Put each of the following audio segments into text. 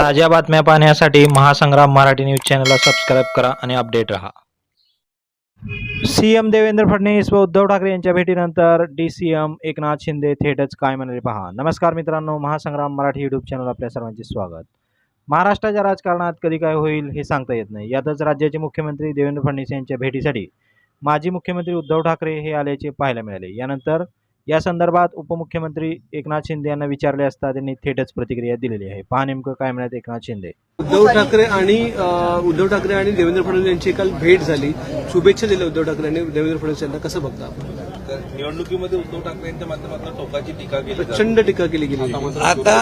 ताज्या बातम्या पाहण्यासाठी महासंग्राम मराठी न्यूज चॅनलला सबस्क्राईब करा आणि अपडेट रहा. सीएम देवेंद्र फडणवीस व उद्धव ठाकरे यांच्या भेटीनंतर D C M Eknath Shinde थेटच काय म्हणाले पहा. नमस्कार मित्रांनो महासंग्राम मराठी यूट्यूब चॅनल आपल्या सर्वांचे स्वागत. महाराष्ट्राच्या राजकारणात कधी काय होईल हे सांगता येत नाही. यातच राज्याचे मुख्यमंत्री देवेंद्र फडणवीस यांच्या भेटीसाठी माजी मुख्यमंत्री उद्धव ठाकरे हे आल्याचे पाहायला मिळाले. यानंतर या संदर्भात उपमुख्यमंत्री एकनाथ शिंदे यांना विचारले असता त्यांनी थेटच प्रतिक्रिया दिलेली आहे. पहा नेमकं काय म्हणत एकनाथ शिंदे. उद्धव ठाकरे आणि उद्धव ठाकरे आणि देवेंद्र फडणवीस यांची काल भेट झाली. शुभेच्छा दिल्या उद्धव ठाकरे आणि देवेंद्र फडणवीस यांना. कसं बघता आपण? तर निवडणुकीमध्ये उद्धव ठाकरे यांच्या माध्यमातून टोकाची टीका केली. प्रचंड टीका केली गेली. आता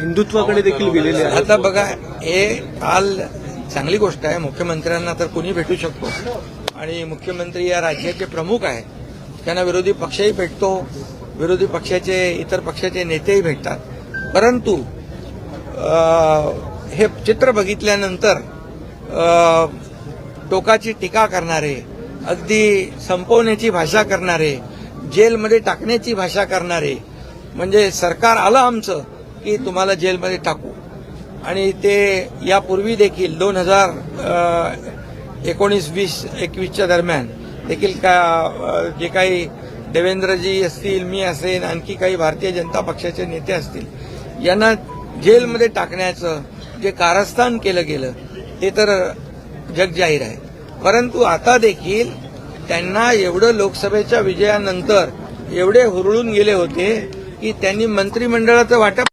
हिंदुत्वाकडे देखील गेलेले आता बघा हे काल चांगली गोष्ट आहे. मुख्यमंत्र्यांना तर कोणी भेटू शकतो? आणि मुख्यमंत्री या राज्याचे प्रमुख आहे त्यांना विरोधी पक्षही भेटतो विरोधी पक्षाचे इतर पक्षाचे नेतेही भेटतात. परंतु हे चित्र बघितल्यानंतर टोकाची टीका करणारे अगदी संपवण्याची भाषा करणारे जेलमध्ये टाकण्याची भाषा करणारे म्हणजे सरकार आलं आमचं की तुम्हाला जेलमध्ये टाकू. आणि ते यापूर्वी देखील दोन हजार एकोणीस वीस एकवीसच्या दरम्यान देखील का जे काही देवेंद्रजी असतील मी असेन आणखी काही भारतीय जनता पक्षाचे नेते असतील यांना जेलमध्ये टाकण्याचं जे कारस्थान केलं गेलं ते तर जगजाहीर आहे. परंतु आता देखील त्यांना एवढं लोकसभेच्या विजयानंतर एवढे हुरळून गेले होते की त्यांनी मंत्रिमंडळाचं वाटप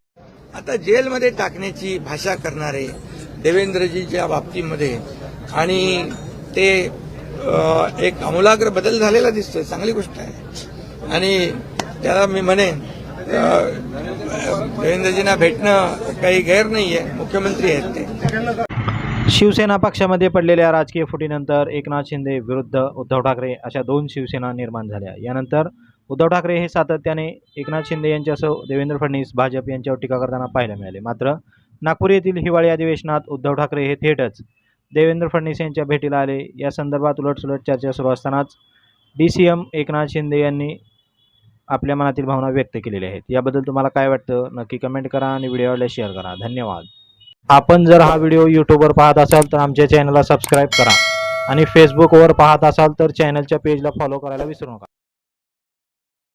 आता जेलमध्ये टाकण्याची भाषा करणारे देवेंद्रजीच्या बाबतीमध्ये आणि ते एक आमूलाग्र बदल झालेला दिसतोय चांगली गोष्ट आहे. आणि त्याला मी म्हणेन देवेंद्रजींना भेटणं काही गैर नाहीये मुख्यमंत्री आहेत ते. शिवसेना पक्षामध्ये पडलेल्या राजकीय फुटीनंतर एकनाथ शिंदे विरुद्ध उद्धव ठाकरे अशा दोन शिवसेना निर्माण झाल्या. यानंतर उद्धव ठाकरे हे सातत्याने एकनाथ शिंदे यांच्यासह देवेंद्र फडणवीस भाजप यांच्यावर टीका करताना पाहायला मिळाले. मात्र नागपूर येथील हिवाळी अधिवेशनात उद्धव ठाकरे हे थेटच देवेंद्र फडणवीस यांच्या भेटीला आले. या संदर्भात उलटसुलट चर्चा सुरू असतानाच D C M Eknath Shinde यांनी आपल्या मनातील भावना व्यक्त केलेल्या आहेत. याबद्दल तुम्हाला काय वाटतं? नक्की कमेंट करा आणि व्हिडिओला शेअर करा. धन्यवाद. आपण जर हा व्हिडिओ यूट्यूबवर पाहत असाल तर आमच्या चॅनलला सबस्क्राईब करा आणि फेसबुकवर पाहत असाल तर चॅनलच्या पेजला फॉलो करायला विसरू नका.